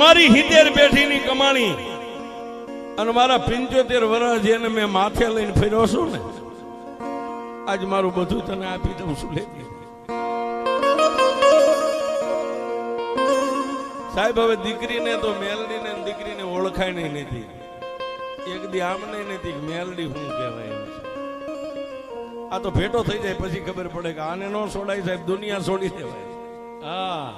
મારી હિતેર પેઢીની કમાણી અને મારા પિંચોતેર વર્ષ જેને મેં માથે લઈને ફેર્યો છું ને, આજ મારું બધું તને આપી દઉં છું, લે. સાહેબ, હવે દીકરીને તો મેલડીને ને દીકરીને ઓળખાય નહીં નથી. એક દી આમ નહીં નથી મેલડી શું કહેવાય આ તો ભેટો થઈ જાય, પછી ખબર પડે કે આને ન છોડાય સાહેબ, દુનિયા છોડી દેવાય. હા.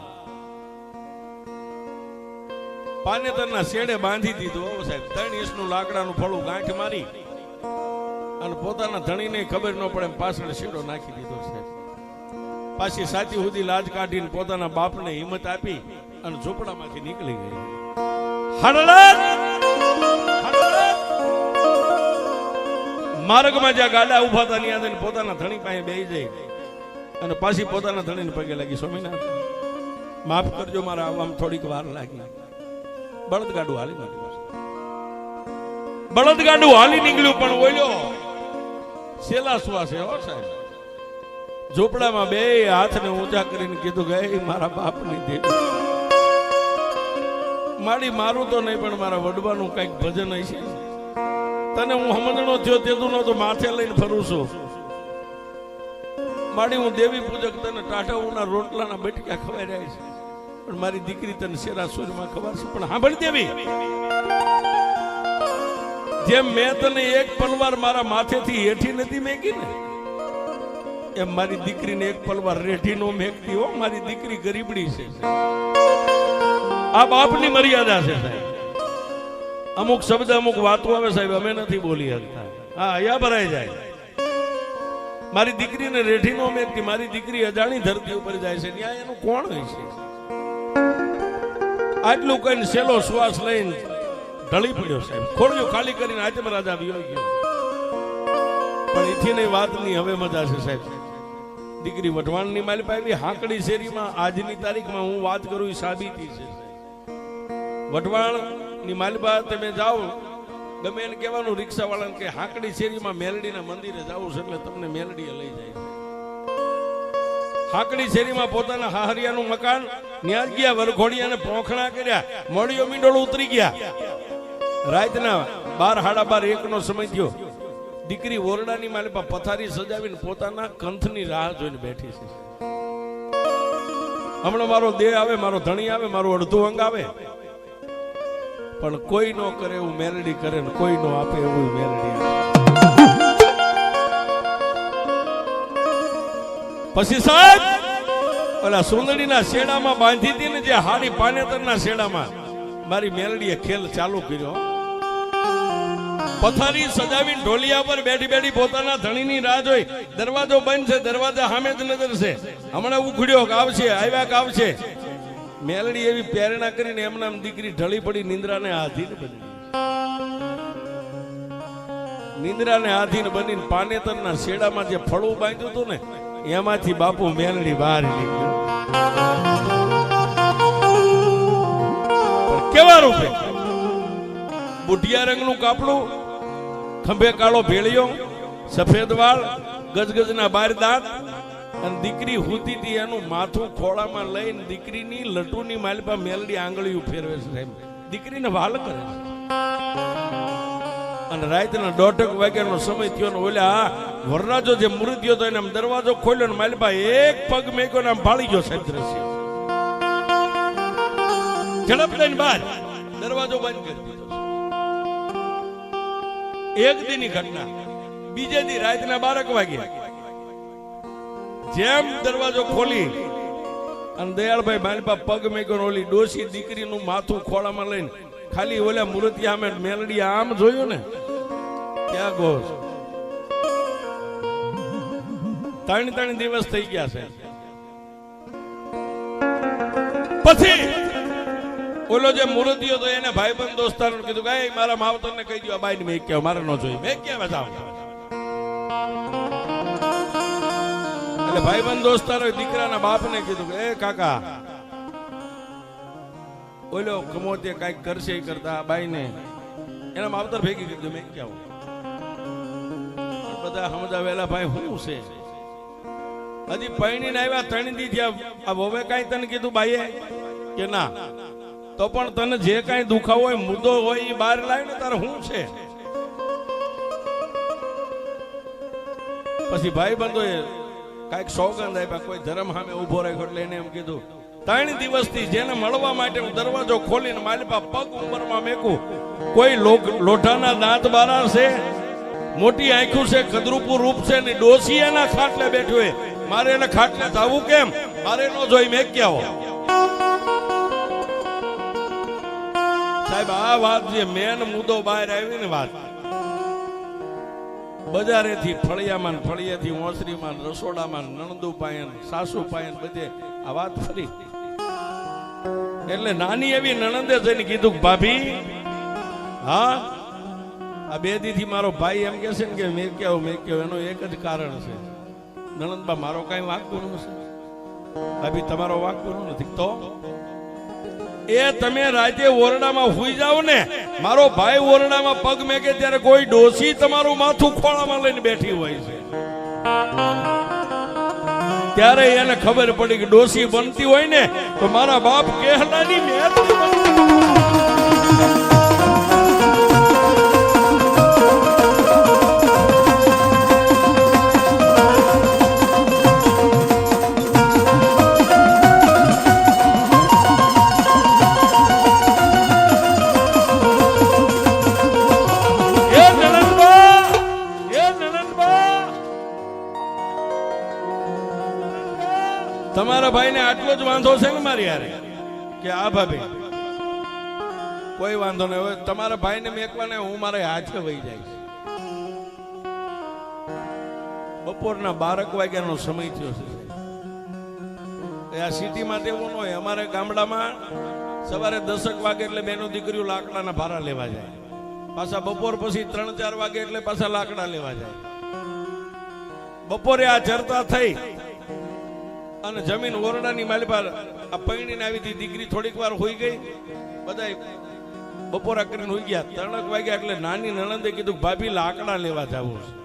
પાનેતરના શેડે બાંધી દીધું. સાહેબ, ત્રણ ઇંચનું લાકડાનું ફળું ગાંઠ મારી અને પોતાના ધણીને ખબર ન પડે પાછળ શેડો નાખી દીધો સાહેબ. પાછી સાચી સુધી લાજ કાઢીને પોતાના બાપને હિંમત આપી અને ઝૂંપડામાંથી નીકળી ગઈ! માર્ગમાં જ્યાં ગાડા ઊભા હતા, ત્યાં પોતાના ધણી પાસે બેસી જાય અને પાછી પોતાના ધણીને પગે લાગી સ્વામિનાથ માફ કરજો, મારા આવવામાં થોડીક વાર લાગી. બળદગાડું હાલી નીકળ્યું બળદગાડું હાલી નીકળ્યું પણ ઓલ્યો સેલા શ્વાસે, હો સાહેબ. ઝોપડામાં બે હાથને ઊંચા કરીને કીધું કે મારા બાપની દેવી માડી મારું તો નહીં, પણ મારા વડવાનું કંઈક ભજન હશે. તને હું સમજણો થયો તેતું નતો માથે લઈને ફરું છું. માડી હું દેવી પૂજક તને ટાઢાઓના રોટલાના બટક્યા ખવાઈ રહ્યા છે પણ મારી દીકરી તને શેરા સૂરમાં ખબર છે? પણ સાંભળી દેવી. જેમ મેં તને એક પલવાર મારા માથેથી હેઠી નથી મેકી ને, એમ મારી દીકરીને એક પલવાર રેઠી નો મેકતી હો. મારી દીકરી ગરીબડી છે આ બાપની મર્યાદા છે સાહેબ. અમુક શબ્દ અમુક વાતો આવે સાહેબ, અમે નથી બોલી શકતા. હા, અહીંયા ભરાઈ જાય. મારી દીકરીને રેઠી નો મેકતી, મારી દીકરી અજાણી ધરતી ઉપર જાય છે. ત્યાં એનું કોણ હોય છે? આટલું કઈ સેલો શ્વાસ લઈને ઢળી પડ્યો સાહેબ. ખોડ્યો ખાલી કરીને આજે રાજા વિયો ગયો. પણ એથી વાતની હવે મજા છે સાહેબ. દીકરી વઢવાણની માલિક આવી, હાંકડી શેરીમાં આજની તારીખમાં હું વાત કરું એ સાબિતી છે વઢવાણની માલિબા, તમે જાઓ. ગમે એને કહેવાનું રિક્ષા વાળાને કે હાંકડી શેરીમાં મેલડીના મંદિરે જવું છે એટલે તમને મેલડીએ લઈ જાય. હાકડી શેરીમાં પોતાના હાહરિયાનું મકાન ન્યા જ ગયા વરઘોડિયાને પોખણા કર્યા. મોડીઓ મીંડોળ ઉતરી ગયા. રાતના બાર હાડા બાર, એકનો સમય થયો. દીકરી ઓરડાની માલિપા પથારી સજાવીને પોતાના કંથની રાહ જોઈને બેઠી છે. હમણાં મારો દેહ આવે, મારો ધણી આવે, મારું અડધું અંગ આવે. પણ કોઈ નો કરે એવું મેલડી કરે ને કોઈ નો આપે એવું મેલડી આપે. પછી સાહેબ ઓલા સુંદડીના શેડામાં બાંધી હતી ને જે હાડી પાનેતરના શેડામાં. મારી મેલડીએ ખેલ ચાલુ કર્યો. પથારી સજાવી ઢોલિયા પર બેઠી બેઠી પોતાના ધણીની રાહ જોઈ. દરવાજો બંધ છે, દરવાજા સામે જ નજર છે. હમણાં ઉખડ્યો આવશે, આવ્યા આવશે. મેલડી એવી પ્રેરણા કરીને એમના દીકરી ઢળી પડી, નિંદ્રાને આધીન બની. નિંદ્રાને આધીન બનીને પાનેતરના શેડામાં જે ફળું બાંધ્યું હતું ને એમાંથી બાપુ મેલડી બહાર નીકળ્યો. કેવા રૂપે? બુઢિયા રંગનું કાપડું, ખંભે કાળો ભેળિયો, સફેદ વાળ, ગજગજના બાર દાંત, અને દીકરી હુતી હતી એનું માથું ખોળામાં લઈને દીકરીની લટુની માલપા મેલડી આંગળીઓ ફેરવે છે દીકરીને વાલ કરે છે. અને રાતના દોઢક વાગ્યાનો સમય થયો ને ઓલા વરરાજો જે મૃત્યુ હતો એને આમ દરવાજો ખોલ્યો ને માલપા એક પગ મેક્યો ને આમ ભાળી ગયો સાહેબ દ્રશ્ય. ઝડપ લઈને બહાર. દરવાજો બંધ કરી દીધો એક દીની ઘટના. બીજે દી રાતના બારક વાગ્યા. જેમ દરવાજો ખોલી અને દયાળભાઈ માલપા પગ મેક્યો ઓલી ડોસી દીકરીનું માથું ખોળામાં લઈને ખાલી ઓલા મૂર્તિયા મેલડી આમ જોયું ને ક્યાં કહો છો ત્રણ ત્રણ દિવસ થઈ ગયા છે. પછી ઓલો જે મૂર્તિઓ તો એને ભાઈબંધ દોસ્તાર કીધું કે મારા માવતર ને કહી દો બાઈ મેં કેવા મારે ન જોઈ, મેં ક્યાં જાવ એટલે ભાઈબંધ દોસ્તારો દીકરાના બાપ ને કીધું કે, એ કાકા ઓલો કમોતે કાંઈક કરશે કરતા બાઈને. એના માવતર ભેગી કરી મેં કેવું બધા સમજાવેલા, ભાઈ શું છે? હજી પૈણીને આવ્યા ત્રણ દી થયા. આ વવે કાંઈ તને કીધું, બાઈએ? કે, ના. તો પણ તને જે કાંઈ દુખાવો હોય, મુદ્દો હોય એ બહાર લાવે ને તારે શું છે? પછી ભાઈ બંધોએ કાંઈક સોગંદ આપ્યા, કોઈ ધર્મ સામે ઊભો રાખ્યો એટલે એને એમ કીધું ત્રણ દિવસથી જેને મળવા માટે હું દરવાજો ખોલીને માલિપા પગ ઉંમરમાં મેકું. કોઈ લોઢાના દાંત બારા છે, મોટી આંખું છે કદરૂપું રૂપ છે ને ડોસી એના ખાટલે બેઠું હોય. મારે એને ખાટલે થવું કેમ? મારે નો જોઈ, મેં ક્યાં સાહેબ, આ વાત જે મેન મુદ્દો બહાર આવી ને વાત. બજારેથી ફળિયામાં ફળિયાથી ઓસરીમાં રસોડામાં નણંદુ પાયન સાસુ પાયન બધે આ વાત ફરી એટલે નાની એવી નણંદે જઈને કીધું, ભાભી, હા? આ બે દીથી મારો ભાઈ એમ કે છે ને કે મેં કેવો મેં કેવો એનું એક જ કારણ છે. નણંદબા મારો કઈ વાંકું નથી ભાભી, તમારો વાંકું નથી. તો? એ તમે રાજે ઓરડામાં હુઈ જાવ ને, મારો ભાઈ ઓરડામાં પગ મેકે ત્યારે કોઈ ડોસી તમારું માથું ખોળામાં લઈને બેઠી હોય છે. ત્યારે એને ખબર પડી કે ડોસી બનતી હોય ને, તો મારા બાપ કેહલાની મહેરબાની બનતી. તમારા ભાઈને આટલો જ વાંધો છે ને મારી યારે કે આ ભાભી, કોઈ વાંધો નહીં. હોય તમારા ભાઈને મેકવાને હું મારે હાથે વહી જાય બપોરના બારક વાગ્યાનો સમય થયો છે. આ સિટીમાં તેવું ન હોય, અમારે ગામડામાં સવારે દસક વાગે એટલે બેનો દીકરીઓ લાકડાના ભારા લેવા જાય. પાછા બપોર પછી ત્રણ ચાર વાગે એટલે પાછા લાકડા લેવા જાય. બપોરે આ ચર્ચા થઈ અને જમીન ઓરડાની માલી પર આ પૈણીને આવી હતી. દીકરી થોડીક વાર હોઈ ગઈ. બધાય બપોરા કરીને હોઈ ગયા. ત્રણક વાગ્યા એટલે નાની નણંદે કીધું, ભાભી, લાકડા લેવા જવું છે.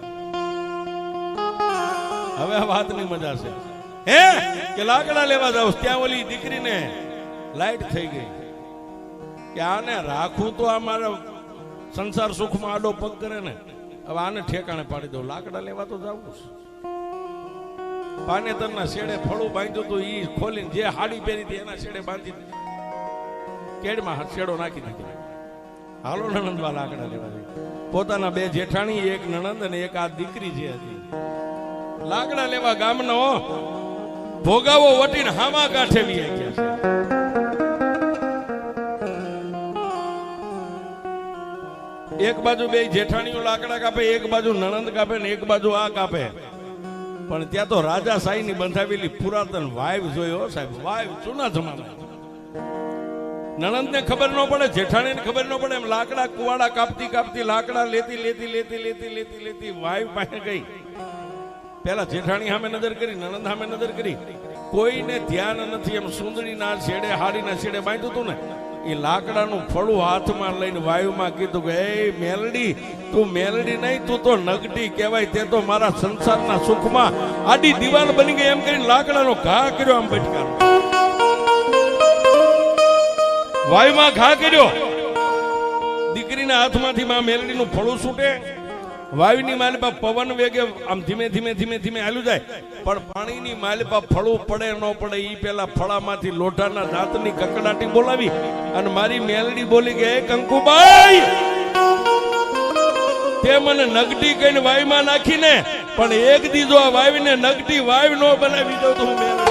હવે આ વાતની મજા છે. હે? કે લાકડા લેવા જાવ ત્યાં ઓલી દીકરીને લાઈટ થઈ ગઈ. કે આને રાખું તો આ મારા સંસાર સુખમાં આડો પગ કરે ને. હવે આને ઠેકાણે પાડી દઉં. લાકડા લેવા તો જવું છે. પાનેતરના શેડે ફળું બાંધ્યું હતું એ ખોલીને જે હાડી પહેરી હતી, એના શેડે બાંધી કેડમાં શેડો નાખી દીધો. હાલો નણંદવા લાકડા લેવા પોતાના બે જેઠાણી, એક નણંદ અને એક આ દીકરી જે હતી. લાકડા લેવા ગામનો ભોગાવો વટીને હામા કાંઠે લઈ ગયા છે. એક બાજુ બે જેઠાણીઓ લાકડા કાપે, એક બાજુ નણંદ કાપે ને એક બાજુ આ કાપે. પણ ત્યાં તો રાજા સાઈ ની બંધાવેલી પુરાતન વાઇવ જોયો સાહેબ વાઇવ જૂના જમાના નણંદ ને ખબર ન પડે જેઠાણી ને ખબર ન પડે, એમ લાકડા કુવાડા કાપતી કાપતી, લાકડા લેતી લેતી લેતી લેતી લેતી લેતી વાઇવ પાસે ગઈ. પેલા જેઠાણી સામે નજર કરી, નણંદ સામે નજર કરી. કોઈને ધ્યાન નથી, એમ સુંદરીના છેડે, હાડીના છેડે બાંધ્યું હતું ને? એ લાકડાનું ફળું હાથમાં લઈને વાયુમાં કીધું કે, એ મેલડી, તું મેલડી નહીં, તું તો નગટી કહેવાય, તે તો મારા સંસારના સુખમાં આડી દિવાલ બની ગઈ. એમ કરીને લાકડાનો ઘા કર્યો આમ બટકારો. વાયુમાં ઘા કર્યો. દીકરીના હાથમાંથી માં મેલડીનું ફળું છૂટે. વાયુની માલિપા પવન વેગે આમ ધીમે ધીમે ધીમે ધીમે હાલ્યું જાય. પણ પાણીની માલિપા ફળું પડે ન પડે એ પેલા ફળામાંથી લોઢાના દાંતની કકડાટી બોલાવી અને મારી મેલડી બોલી "એ કંકુબાઈ! તે મને નગટી કહીને વાયુમાં નાખીને, પણ એક દીધો આ વાયુને નગટી વાયુ ન બનાવી દઉં તો હું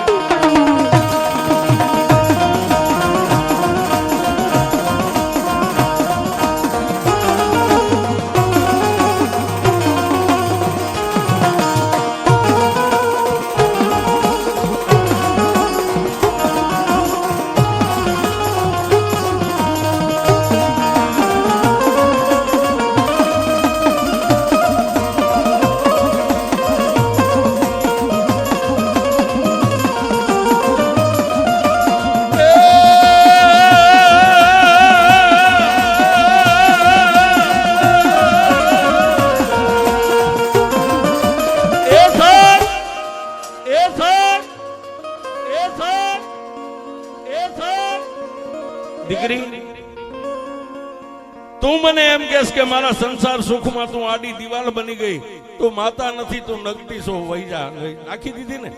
મારા સંસાર સુખમાં તું આડી દિવાલ બની ગઈ. તું માતા નથી, તું નગટી સો વહી જા નાખી દીધી ને?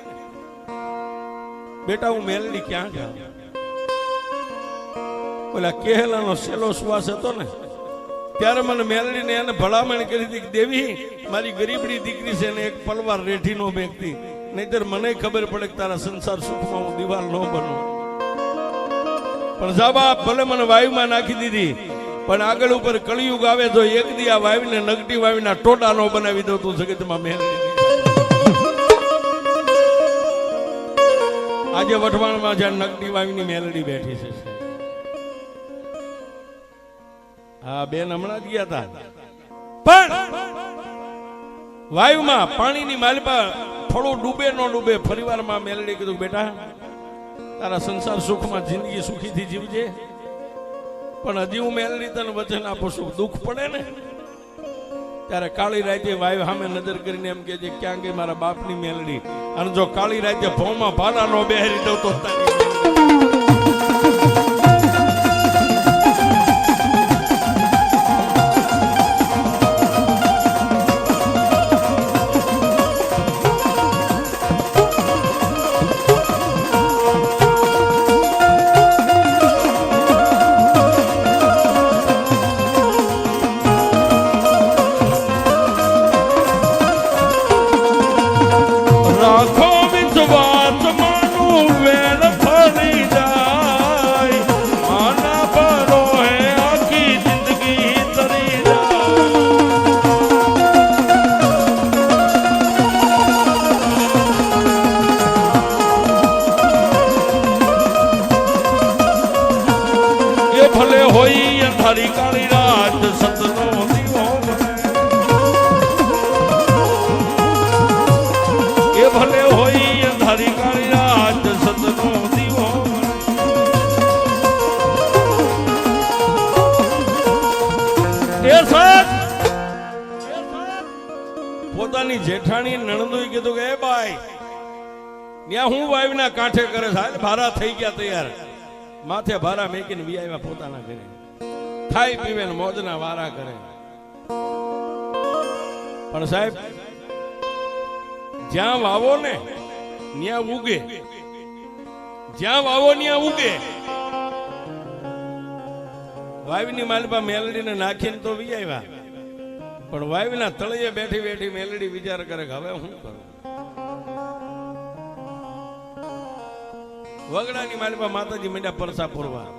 બેટા, હું મેલડી ક્યાં ગયા? ઓલા કેહલાનો સેલો શ્વાસ હતો ને? ત્યારે મને મેલડીને એને ભલામણ કરી હતી કે, દેવી, મારી ગરીબડી દીકરી છે ને, એક પલવાર રેઠી નો મેકતી નહીતર મને ખબર પડે કે તારા સંસાર સુખમાં હું દિવાલ ન બનું. પણ જાબા ભલે મને વાયુમાં નાખી દીધી પણ આગળ ઉપર કળિયુગ આવે તો એક દી આ વાવીને નગટી વાવીના ટોટા નો બનાવી દો તું જગતમાં મેલડી આજે વઢવાણમાં જ્યાં નગટી વાવીની મેલડી બેઠી છે. હા, બેન હમણાં જ ગયા હતા પણ વાયુમાં પાણીની માલપા થોડું ડૂબે ન ડૂબે ફરીવારમાં મેલડી કીધું, બેટા, તારા સંસાર સુખમાં જિંદગી સુખીથી જીવજે. પણ હજી હું મેલની તને વચન આપું છું. દુઃખ પડે ને? ત્યારે કાળી રાતે વાયુ સામે નજર કરીને એમ કે ક્યાં ગઈ મારા બાપની મેલડી? અને જો કાળી રાતે ભોમાં ભાડા નો બેહરી દઉં તો તારી અંધારી કાળી રાત સતનો દીવો એ ભલે હોય અંધારી કાળી રાત સતનો દીવો એ સત પોતાની જેઠાણી નણંદોએ કીધું કે, એ બાઈ ત્યાં હું વાયુના કાંઠે કરે છે? ભારા થઈ ગયા તૈયાર. માથે ભારા મેકીને વી આવ્યા પોતાના ઘરે. ખાઈ પીવે ને મોજના વારા કરે. પણ સાહેબ, જ્યાં વાવો ને, ત્યાં ઉગે. જ્યાં વાવો, ત્યાં ઉગે. વાવીની માલપા મેલડીને નાખીને તો વી આવ્યા. પણ વાવીના તળિયે બેઠી બેઠી મેલડી વિચાર કરે કે હવે હું કરું? વગડાની માલપા માતાજી મંડ્યા પરસા પૂરવા.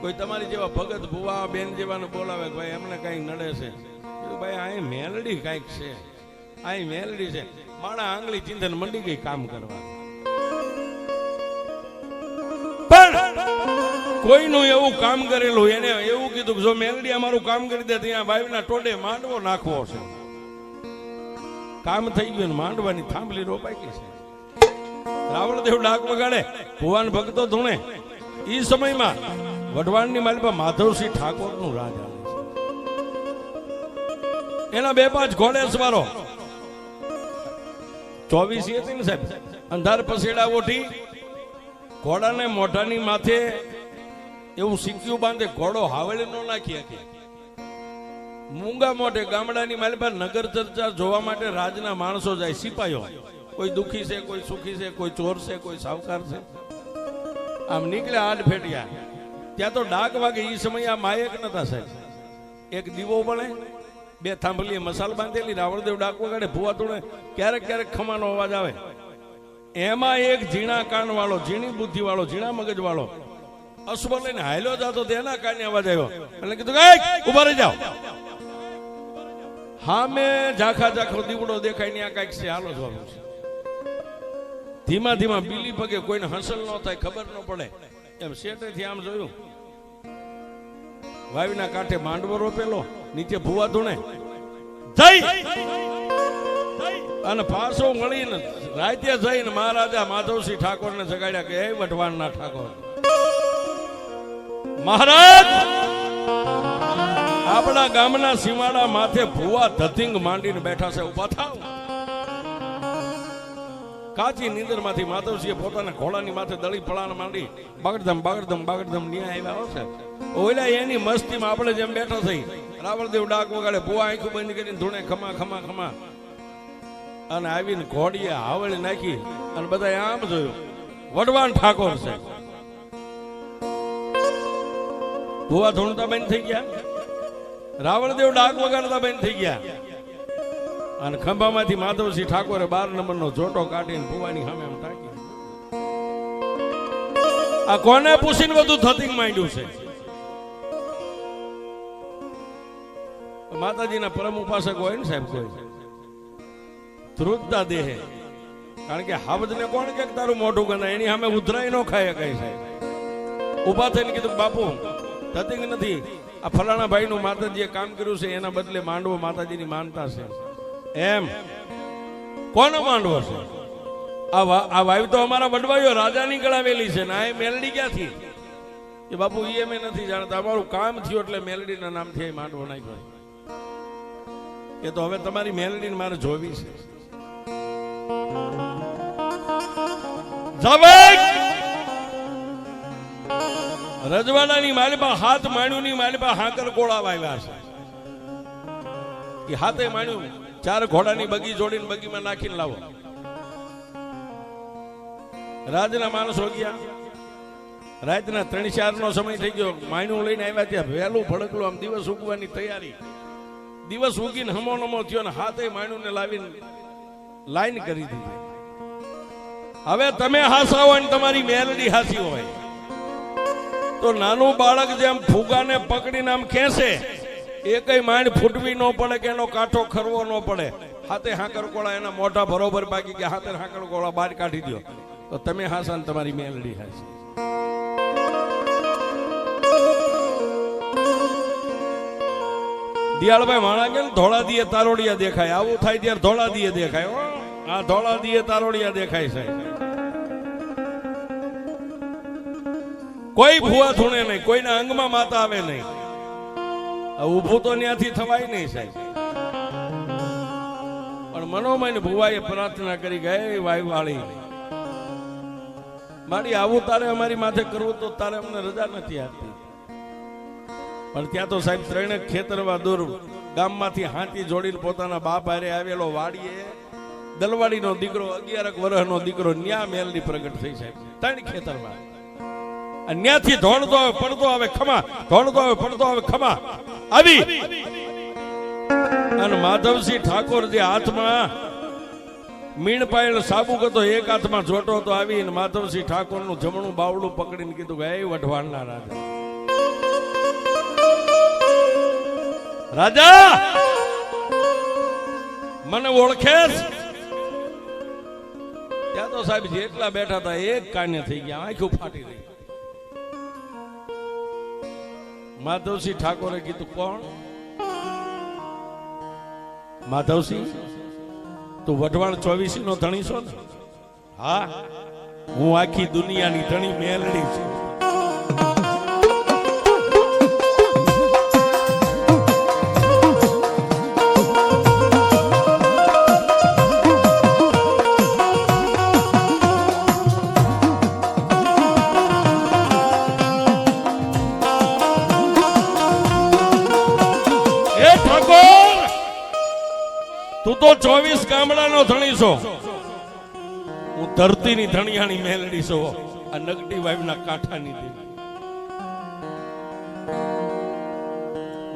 કોઈ તમારી જેવા ભગત, ભુવા, બેન જેવાને બોલાવે ભાઈ એમને કઈ નડે છે? ભાઈ આ મેલડી કાંઈક છે. આ મેલડી છે. માણા આંગળી ચિંતન મંડી ગઈ કામ કરવા. કોઈનું એવું કામ કરેલું એને એવું કીધું જો મેલડી અમારું કામ કરી દે ત્યાં વાયુના ટોડે માંડવો નાખવો છે. કામ થઈ ગયું માંડવાની થાંભલી રોપાઈ ગઈ છે. રાવણદેવ ડાક વગાડે, ભુવાન ભક્તો ધૂણે. ઈ સમયમાં વઢવાણની માલિકા માધવસિંહ ઠાકોરનું રાજ આવે છે. એના બે પાંચ ઘોડે સવારો ચોવીસ હતી ને સાહેબ, અંધાર પસેડા ઓઠી ઘોડાને મોઢાની માથે એવું સિક્યું બાંધે, ઘોડો હાવળે નો નાખી શકે. મૂંગા મોઢે ગામડાની માલિકા નગર ચર્ચા જોવા માટે રાજના માણસો જાય સિપાહીઓ કોઈ દુખી છે, કોઈ સુખી છે, કોઈ ચોર છે, કોઈ સાવકાર છે. આમ નીકળ્યા આડ ફેટિયા ત્યાં તો ડાક વાગે એ સમય આ માયક નતા સાહેબ. એક દીવો બને બે થાંભલીએ મસાલ બાંધેલી રાવણદેવ ડાક વગાડે, ભૂવા તોડે, ક્યારેક ક્યારેક ખમાનો અવાજ આવે. એમાં એક ઝીણા કાન વાળો, ઝીણી બુદ્ધિ વાળો, ઝીણા મગજ વાળો, અશ્વ લઈને હાલ્યો જાતો તેના કાને અવાજ આવ્યો. એટલે કીધું કે ઊભા રહી જાઓ. હા મેં ઝાખા ઝાખો દીવડો દેખાય ને આ કાંઈક છે, હાલો જવાનું છે. ધીમા ધીમા બીલી પગે કોઈને હસલ ન થાય, ખબર ન પડે. એમ શેટેથી આમ જોયું. વાવીના કાંઠે માંડવો રોપેલો નીચે ભૂવા ધૂણે. જઈ અને પાછો મળીને રાજ્ય જઈને મહારાજા માધવસિંહ ઠાકોરને જગાડ્યા કે હે વઢવાણના ઠાકોર. મહારાજ આપણા ગામના સીમાડા માથે ભૂવા ધતિંગ માંડીને બેઠા છે ઊભા થાવ. કાચી નીંદરમાંથી માધવસિંહે પોતાના ઘોડાની માથે દળી પળાણ માંડી, બગડધમ બગડધમ બગડધમ ન્યા આવ્યા હો સાહેબ. ઓલા એની મસ્તીમાં આપણે જેમ બેઠા થઈ, રાવળદેવ ડાક વગાડે ભૂવા આંખું બંધ કરીને ધૂણે ખમા ખમા ખમા. અને આવીને ઘોડીએ હાવળી નાખી અને બધા આમ જોયું. વડવાન ઠાકોર છે ભૂવા ધૂણતા બંધ થઈ ગયા. રાવણદેવ ડાક વગાડતા બંધ થઈ ગયા. અને ખંભામાંથી માધવસિંહ ઠાકોરે બાર નંબરનો જોટો કાઢીને ભુવાની સામે આમ ટાંકી આ કોને પૂછીને બધું થતી માંડ્યું છે? માતાજીના પરમ ઉપાસક હોય ને સાહેબ કોઈ? ધ્રુજતા દેહે. કારણ કે હાવજને કોણ કે તારું મોઢું ગણાય? એની સામે ઉધરાઈ નો ખાય કઈ સાહેબ. ઊભા થઈને કીધું, બાપુ, થતી નથી. આ ફલાણા ભાઈનું માતાજીએ કામ કર્યું છે, એના બદલે માંડવો માતાજીની માનતા છે. એમ. કોનો માંડવો છે? આ વાઈફ તો અમારા વડવાઈઓ રાજાની ગળાવેલી છે ને આ મેલડી ક્યાંથી? એ બાપુ એ અમે નથી જાણતા. અમારું કામ થયું એટલે મેલડીના નામથી માંડવો નાખ્યો. એ તો હવે તમારી મેલડીને મારે જોવી છે. રજવાડાની મારી પાસે હાથ માણ્યુંની માલિપા હાકર ગોળા વાવ્યા છે. એ હાથે માણ્યું ચાર ઘોડાની બગી જોડીને બગીમાં નાખીને લાવો. રાજના માણસો ગયા. રાતના ત્રણ ચાર નો સમય થઈ ગયો. માયનું લઈને આવ્યા ત્યાં વહેલું ભડકલું આમ દિવસ ઉગવાની તૈયારી. દિવસ ઉગીને હમો નમો થયો ને હાથે માયનું ને લાવીને લાઈન કરી દીધી. હવે તમે હાસા હોય ને તમારી મેલડી હાસી હોય. તો નાનું બાળક જેમ ફુગાને પકડીને આમ ખેંચે એ કઈ માંડ ફૂટવી ન પડે કે એનો કાંઠો ખરવો ન પડે. હાથે હાંકર કોળા એના મોઢા બરોબર બાકી કે હાથે હાંકર કોળા બહાર કાઢી દો તો તમે હાસા ને તમારી મેલડી હાસી દિયાળભાઈ માણા કે ધોળા દીએ તારોડિયા દેખાય? આવું થાય ત્યારે ધોળા દીએ દેખાય આ ધોળા દીએ તારોડિયા દેખાય છે. કોઈ ભૂવા ધૂણે નહીં, કોઈના અંગમાં માતા આવે નહીં. ઊભું તો ત્યાંથી થવાય નહીં સાહેબ. પણ મનોમય ભુવાએ પ્રાર્થના કરી ગઈ વાયુ વાળી મારી આવું તારે અમારી માથે કરવું તો તારે અમને રજા નથી આપતી પણ ત્યાં તો સાહેબ ત્રણે ખેતરવા દૂર ગામમાંથી હાથી જોડીને પોતાના બાપ હારે આવેલો વાડીએ દલવાડીનો દીકરો, અગિયારક વર્ષનો દીકરો ન્યા મેલની પ્રગટ થઈ સાહેબ. ત્રણ ખેતરમાં. અને ન્યાથી ધોળતો આવે, પડતો આવે, ખમા. ધોળતો આવે, પડતો આવે, ખમા. આવી. અને માધવસિંહ ઠાકોર જે હાથમાં મીણ પાયેલ સાબુક હતો, એક હાથમાં જોટો હતો, આવી અને માધવસિંહ ઠાકોરનું જમણું બાવડું પકડીને કીધું કે એ વઢવાણના રાજા. રાજા! મને ઓળખે ત્યાં તો સાહેબ જેટલા બેઠા હતા, એક કાને થઈ ગયા, આંખું ફાટી રહી. માધવસિંહ ઠાકોરે કીધું, કોણ? માધવસિંહ, તું વઢવાણ ચોવીસી નો ધણી છો ને? હા. હું આખી દુનિયાની ધણી મેલડી છું. ચોવીસ ગામડાનો ધણી છો. હું ધરતીની ધણિયાણી મેલડી છો. આ નગટી વાઈફના કાંઠાની દેવી.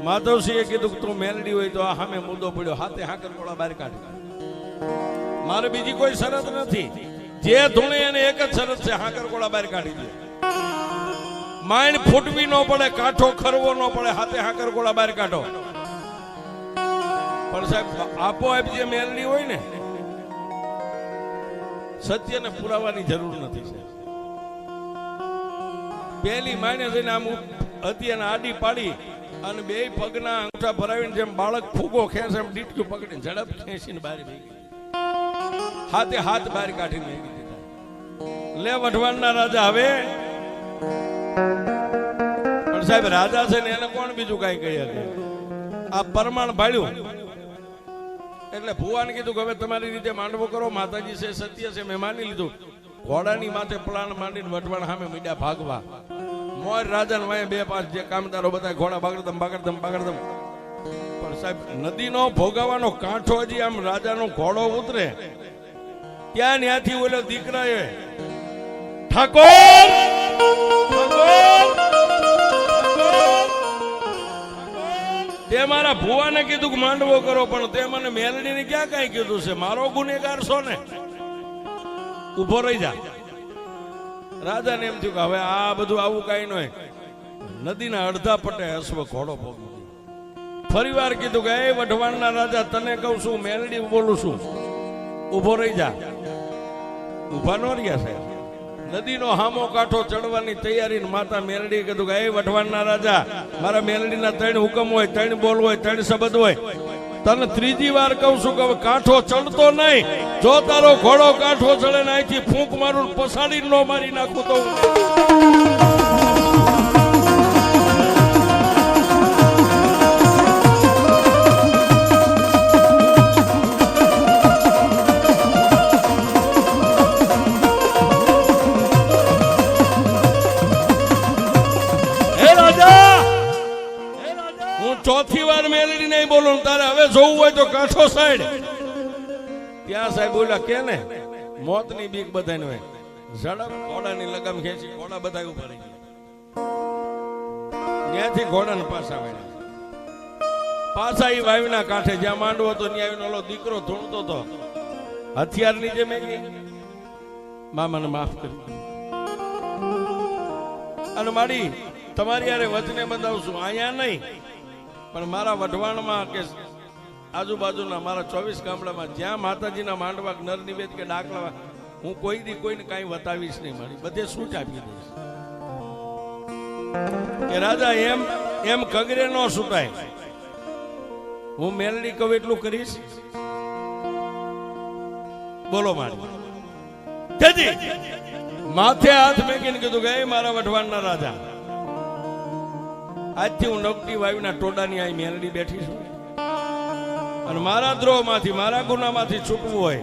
માધવસિંહે કીધું તું મેલડી હોય તો આ સામે મુદ્દો પડ્યો. હાથે હાકર ગોળા બહાર કાઢી. મારે બીજી કોઈ શરત નથી. જે ધૂણે એને એક જ શરત છે, હાકર કોળા બહાર કાઢી દે. માઇન્ડ ફૂટવી ન પડે, કાંઠો ખરવો ન પડે, હાથે હાકર કોળા બહાર કાઢો. પણ સાહેબ આપોઆપ જે મેલડી હોય ને, સત્યને પુરાવાની જરૂર નથી સાહેબ. પેલી માને આમ હતી આડી પાડી અને બે પગના અંગૂઠા ભરાવીને જેમ બાળક ફૂગો ખેંચે એમ ડીટક્યું પકડીને ઝડપ ખેંચીને બહાર ભેગી હાથે હાથ બહાર કાઢીને ભેગી દીધા લે, વઢવાણના રાજા, હવે. પણ સાહેબ, રાજા છે ને એને કોણ બીજું કઈ કહી આ પરમાણ ભાડ્યું. એટલે ભુવાને કીધું કે હવે તમારી રીતે માંડવો કરો, માતાજી છે, સત્ય છે, મેં માની લીધું. ઘોડાની માથે પ્લાન માંડીને વટવાણ સામે મીડ્યા ભાગવા. મોર રાજાને વાય બે પાંચ જે કામદારો બધા ઘોડા બાગડતમ બાગડતમ બાગડતમ પણ સાહેબ, નદીનો ભોગાવાનો કાંઠો હજી આમ રાજાનો ઘોડો ઉતરે. ત્યાં ત્યાંથી ઓલો દીકરાએ ઠાકોર! મારા ભુવાને કીધું કે માંડવો કરો, પણ તે મને મેલડીને ક્યાં કાંઈ કીધું છે? મારો ગુનેગાર છો ને? ઊભો રહી જા. રાજાને એમ થયું કે હવે આ બધું આવું કાંઈ ન નદીના અડધા પટે અશ્વ ઘોડો ભોગવી ફરી વાર કીધું કે, એ વઢવાણના રાજા, તને કહું છું મેલડી બોલું છું. ઊભો રહી જા. ઊભા ન રહ્યા સાહેબ. નદીનો હામો કાંઠો ચડવાની તૈયારી માતા મેલડી કીધું કે, એ વઢવાણના રાજા, મારા મેલડીના ત્રણ હુકમ હોય, ત્રણ બોલ હોય, ત્રણ શબ્દ હોય. તને ત્રીજી વાર કહું છું કે કાંઠો ચડતો નહીં. જો તારો ઘોડો કાંઠો ચડે ને અહીંથી ફૂંક મારું પસાડી નો મારી નાખું તો બોલું તારે હવે જોવું હોય તો કાંઠો સાઈડ. ત્યાં સાહેબ બોલા કે ને? મોતની બીક બધાને હોય. ઝડપ ઘોડાની લગામ ખેંચી ઘોડા બધા ઉપર રહી ત્યાંથી ઘોડાને પાછા વળ્યા. પાછા એ વાવીના કાંઠે, જ્યાં માંડવો હતો, ત્યાં આવીને ઓલો દીકરો ધૂણતો હતો. હથિયાર નીચે મેં મામાને માફ કરી અને માડી, તમારી યારે વચને બતાવશું અહીંયા નહીં. પણ મારા વઢવાણમાં કે આજુબાજુના મારા ચોવીસ ગામડામાં જ્યાં માતાજીના માંડવા નર નિવેદ કે ડાકલા હું કોઈ દી કોઈને કાંઈ વતાવીશ નહીં મારી. બધે સૂચ આપી દઈશ. કે રાજા, એમ એમ કગરે ન સુટાય હું મેલડી કહું એટલું કરીશ? બોલો મારી. માથે હાથ મેકીને કીધું કે, "એ મારા વઢવાણના રાજા. આજથી હું નવટી વાયુના ટોડાની આ મેલડી બેઠી છું. અને મારા દ્રોહમાંથી, મારા ગુનામાંથી છૂટવું હોય,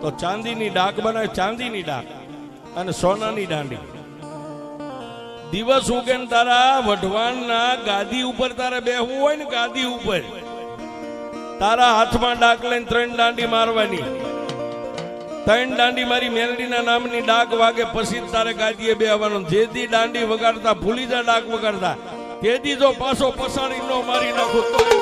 તો ચાંદીની ડાક બનાવે, ચાંદીની ડાક અને સોનાની દાંડી. દિવસ ઉગે તારા વઢવાણના ગાદી ઉપર તારે બેહવું હોય ને ગાદી ઉપર, તારા હાથમાં ડાક લઈને ત્રણ દાંડી મારવાની. ત્રણ દાંડી મારી મેલડીના નામની ડાક વાગે પછી તારે ગાદીએ બેહવાનું. જેથી દાંડી વગાડતા, ભૂલી જા ડાક વગાડતા. તેથી જો પાછો પસાડી નો મારી નાખું તો